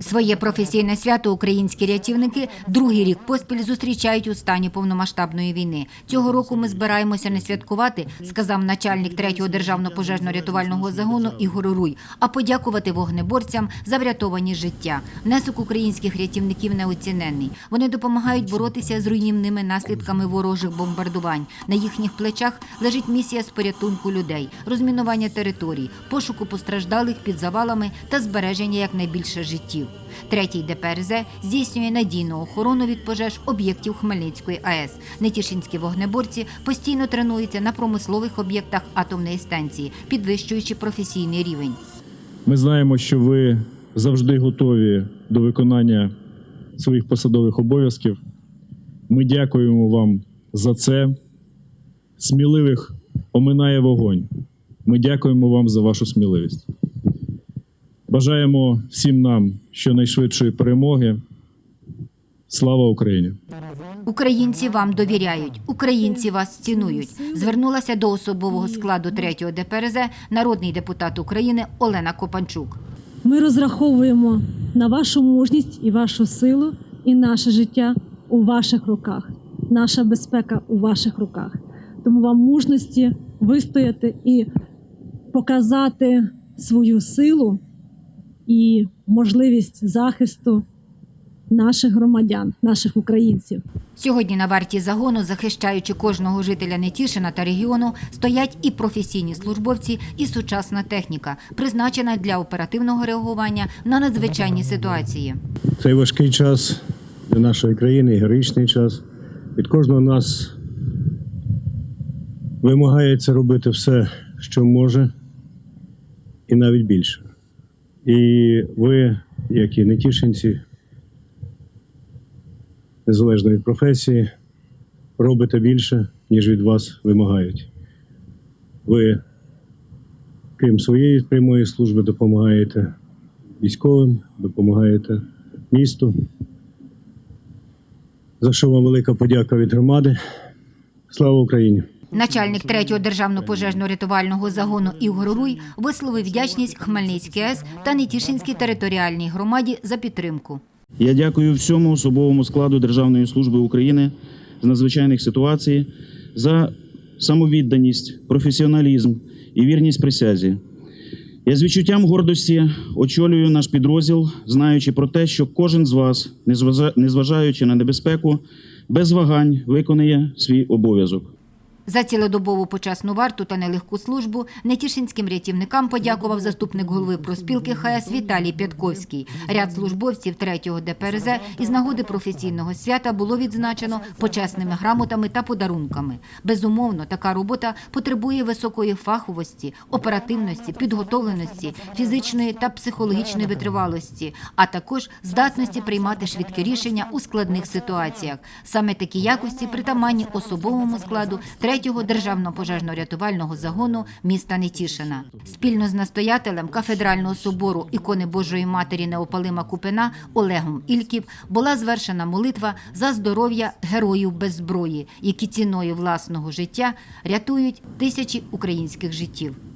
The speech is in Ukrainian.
Своє професійне свято українські рятівники другий рік поспіль зустрічають у стані повномасштабної війни. Цього року ми збираємося не святкувати, сказав начальник третього державного пожежно-рятувального загону Ігор Руй, а подякувати вогнеборцям за врятовані життя. Внесок українських рятівників неоціненний. Вони допомагають боротися з руйнівними наслідками ворожих бомбардувань. На їхніх плечах лежить місія з порятунку людей, розмінування територій, пошуку постраждалих під завалами та збереження якнайбільше життів. Третій ДПРЗ здійснює надійну охорону від пожеж об'єктів Хмельницької АЕС. Нетішинські вогнеборці постійно тренуються на промислових об'єктах атомної станції, підвищуючи професійний рівень. Ми знаємо, що ви завжди готові до виконання своїх посадових обов'язків. Ми дякуємо вам за це. Сміливих оминає вогонь. Ми дякуємо вам за вашу сміливість. Бажаємо всім нам щонайшвидшої перемоги. Слава Україні! Українці вам довіряють, українці вас цінують. Звернулася до особового складу третього ДПРЗ народний депутат України Олена Копанчук. Ми розраховуємо на вашу мужність і вашу силу, і наше життя у ваших руках, наша безпека у ваших руках. Тому вам мужності вистояти і показати свою силу і можливість захисту наших громадян, наших українців. Сьогодні на варті загону, захищаючи кожного жителя Нетішина та регіону, стоять і професійні службовці, і сучасна техніка, призначена для оперативного реагування на надзвичайні ситуації. Цей важкий час для нашої країни, героїчний час. Від кожного нас вимагається робити все, що може, і навіть більше. І ви, як і нетішинці, незалежно від професії, робите більше, ніж від вас вимагають. Ви, крім своєї прямої служби, допомагаєте військовим, допомагаєте місту. За що вам велика подяка від громади. Слава Україні! Начальник третього державного пожежно-рятувального загону Ігор Руй висловив вдячність Хмельницькій АЕС та Нетішинській територіальній громаді за підтримку. Я дякую всьому особовому складу Державної служби України з надзвичайних ситуацій за самовідданість, професіоналізм і вірність присязі. Я з відчуттям гордості очолюю наш підрозділ, знаючи про те, що кожен з вас, незважа- незважаючи на небезпеку, без вагань виконує свій обов'язок. За цілодобову почесну варту та нелегку службу нетішинським рятівникам подякував заступник голови проспілки ХС Віталій Пятковський. Ряд службовців третього ДПРЗ із нагоди професійного свята було відзначено почесними грамотами та подарунками. Безумовно, така робота потребує високої фаховості, оперативності, підготовленості, фізичної та психологічної витривалості, а також здатності приймати швидкі рішення у складних ситуаціях. Саме такі якості притаманні особовому складу третього державного пожежно-рятувального загону міста Нетішина. Спільно з настоятелем кафедрального собору ікони Божої Матері Неопалима Купина Олегом Ільків була звершена молитва за здоров'я героїв без зброї, які ціною власного життя рятують тисячі українських життів.